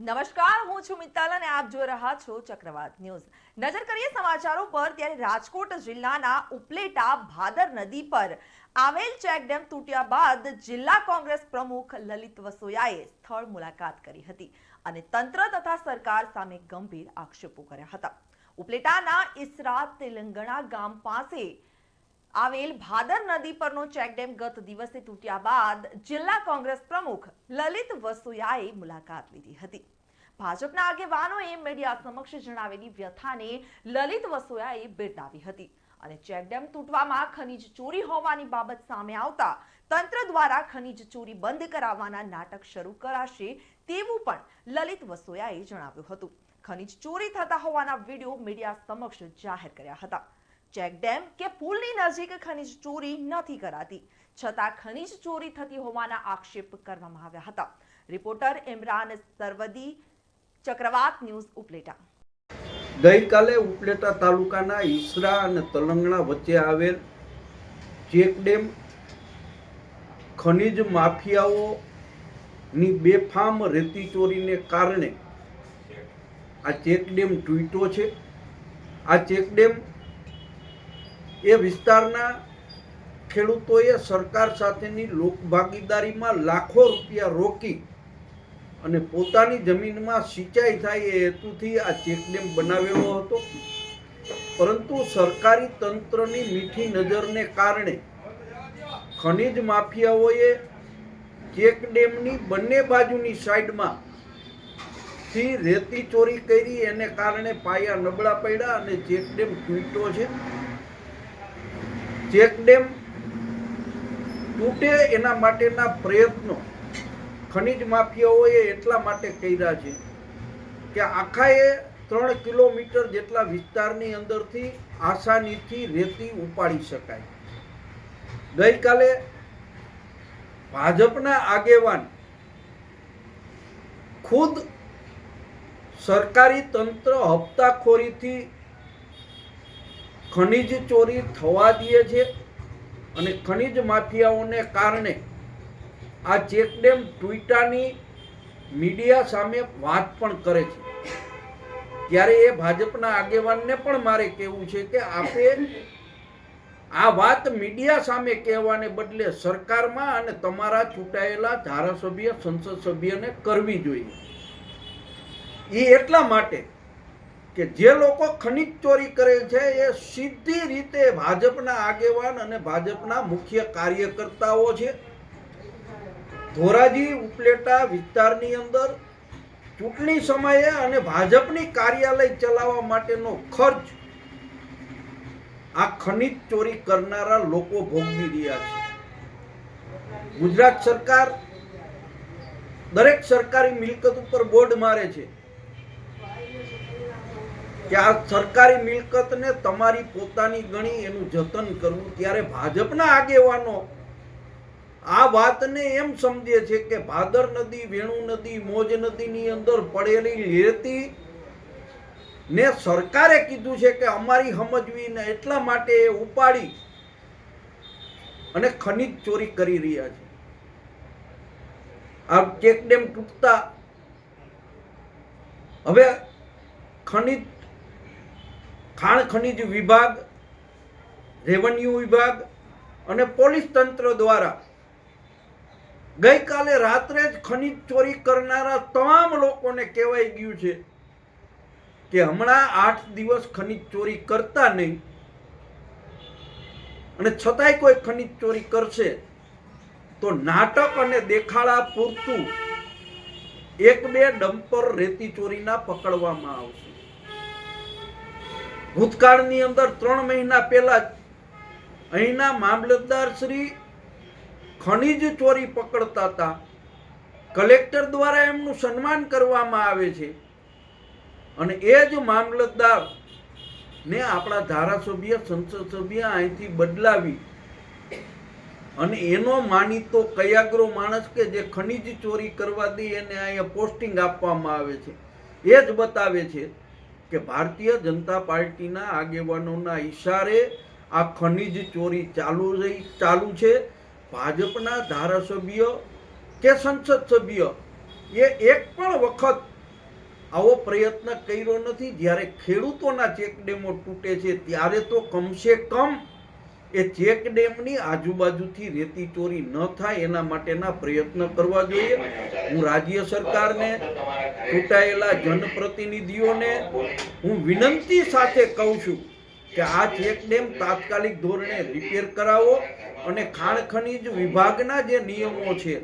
નમસ્કાર, હું છું મિત્તલ અને આપ જોઈ રહ્યા છો ચક્રવાત ન્યૂઝ. નજર કરીએ સમાચારો પર, ત્યારે રાજકોટ જિલ્લાના ઉપલેટા ભાદર નદી પર આવેલ ચેકડેમ તૂટ્યા બાદ જિલ્લા કોંગ્રેસ પ્રમુખ લલિત વસોયાએ સ્થળ મુલાકાત કરી હતી અને તંત્ર તથા સરકાર સામે ગંભીર આક્ષેપો કર્યા હતા. ઉપલેટાના ઇસરા તેલંગણા ગામ પાસે આવેલ ભાદર નદી પરનો ચેકડેમ ગત દિવસે તૂટ્યા બાદ જિલ્લા કોંગ્રેસ પ્રમુખ લલિત વસુયાએ મુલાકાત લીધી હતી. ભાજપના આગેવાનોએ મીડિયા સમક્ષ જણાવેલી વ્યથાને લલિત વસોયાએ બિરદાવી હતી અને ચેકડેમ તૂટવામાં ખનીજ ચોરી હોવાની બાબત સામે આવતા તંત્ર દ્વારા ખનીજ ચોરી બંધ કરાવવાના નાટક શરૂ કરાશે તેવું પણ લલિત વસોયાએ જણાવ્યું હતું. ખનીજ ચોરી થતા હોવાના વીડિયો મીડિયા સમક્ષ જાહેર કર્યા હતા. ચેકડેમ કે પુલની નજીક ખનીજ ચોરી નથી કરાતી. છતાં ખનીજ ચોરી થતી હોવાના આક્ષેપ કરવામાં આવ્યા હતા. રિપોર્ટર ઇમરાન સરવદી, ચક્રવાત ન્યૂઝ ઉપલેટા. ગઈકાલે ઉપલેટા તાલુકાના ઈસરા અને તલંગણા વચ્ચે આવેલ ચેકડેમ ખનિજ માફિયાઓની બેફામ રેતી ચોરીને કારણે આ ચેકડેમ તૂટ્યો છે. આ ચેકડેમ એ વિસ્તારના ખેડૂતોએ સરકાર સાથેની લોકભાગીદારીમાં લાખો રૂપિયા રોકી અને પોતાની જમીનમાં સિંચાઈ થાય એ હેતુથી આ ચેકડેમ બનાવેલો હતો. પરંતુ સરકારી તંત્રની મીઠી નજરને કારણે ખનિજ માફિયાઓએ ચેકડેમની બંને બાજુની સાઈડમાં થી રેતી ચોરી કરી એને કારણે પાયા નબળા પડ્યા અને ચેકડેમ તૂટ્યો છે. ચેકડેમ તૂટે એના માટેના પ્રયત્નો ખનિજ માફિયાઓએ એટલા માટે કર્યા છે કે આખા એ ત્રણ કિલોમીટર જેટલા વિસ્તારની અંદરથી આસાનીથી રેતી ઉપાડી શકાય. ગઈકાલે ભાજપના આગેવાન ખુદ સરકારી તંત્ર હપ્તાખોરીથી ખનિજ ચોરી થવા દે છે અને ખનિજ માફિયાઓને કારણે આ ચેકડેમ ટ્વિટાની મીડિયા સામે વાત પણ કરે છે. ત્યારે એ ભાજપના આગેવાનને પણ મારે કહેવું છે કે આપે આ વાત મીડિયા સામે કહેવાને બદલે સરકારમાં અને તમારા ચૂંટાયેલા ધારાસભ્ય, સંસદ સભ્યને કરવી જોઈએ. એ એટલા માટે કે જે લોકો ખનિજ ચોરી કરે છે, એ સીધી રીતે ભાજપના આગેવાન અને ભાજપના મુખ્ય કાર્યકર્તાઓ છે. ધોરાજી ઉપલેટા વિસ્તારની અંદર ચૂંટણી સમયે અને ભાજપની કાર્યાલય ચલાવવા માટેનો ખર્ચ આ ખનિજ ચોરી કરનારા લોકો ભોગવી રહ્યા છે. ગુજરાત સરકાર દરેક સરકારી મિલકત ઉપર બોર્ડ મારે છે. કે આ સરકારી મિલકતને તમારી પોતાની ગણી એનું જતન કરવું ત્યારે ભાજપના આગેવાનો આ વાતને એમ સમજે છે કે ભાદર નદી, વેણુ નદી, મોજ નદીની અંદર પડેલી રેતી ને સરકારે કીધું છે કે અમારી સમજવી ને એટલા માટે એ ઉપાડી અને ખનિજ ચોરી કરી રહ્યા છે. આ ચેકડેમ તૂટતા હવે ખનિજ ખાણ ખનિજ વિભાગ, રેવન્યુ વિભાગ અને પોલીસ તંત્ર દ્વારા ગઈકાલે રાત્રે જ ખનિજ ચોરી કરનારા તમામ લોકોને કહેવાય ગયું છે કે હમણાં આઠ દિવસ ખનિજ ચોરી કરતા નહીં. અને છતાંય કોઈ ખનિજ ચોરી કરશે. તો નાટક અને દેખાડા પૂરતું એક બે ડમ્પર રેતી ચોરીના પકડવામાં આવશે. ભૂતકાળની અંદર ત્રણ મહિના પહેલા અહીંના મામલતદાર શ્રી ખનિજ ચોરી પકડતા હતા. કલેક્ટર દ્વારા એમનું સન્માન કરવામાં આવે છે. અને એ જ મામલતદાર ને આપણા ધારાસભ્ય, સંસદ સભ્ય અહીંથી બદલાવી અને એનો માનીતો કયાગ્રો માણસ કે જે ખનિજ ચોરી કરવા દે એને અહીંયા પોસ્ટિંગ આપવામાં આવે છે. એ જ બતાવે છે કે ભારતીય જનતા પાર્ટીના આગેવાનોના ઇશારે આ ખનિજ ચોરી ચાલુ રહી, ચાલુ છે. ભાજપના ધારાસભ્ય કે સંસદ સભ્ય એ એક પણ વખત આવો પ્રયત્ન કર્યો નથી. જ્યારે ખેડૂતોના ચેકડેમો તૂટે છે, ત્યારે તો કમસે કમ એ ચેક ડેમની આજુબાજુથી રેતી ચોરી ન થાય એના માટેના પ્રયત્ન કરવા જોઈએ. હું રાજ્ય સરકારને ચૂંટાયેલા જનપ્રતિનિધિઓને હું વિનંતી સાથે કહું છું કે આ ચેક ડેમ તાત્કાલિક ધોરણે રિપેર કરાવો અને ખાણ ખનીજ વિભાગના જે નિયમો છે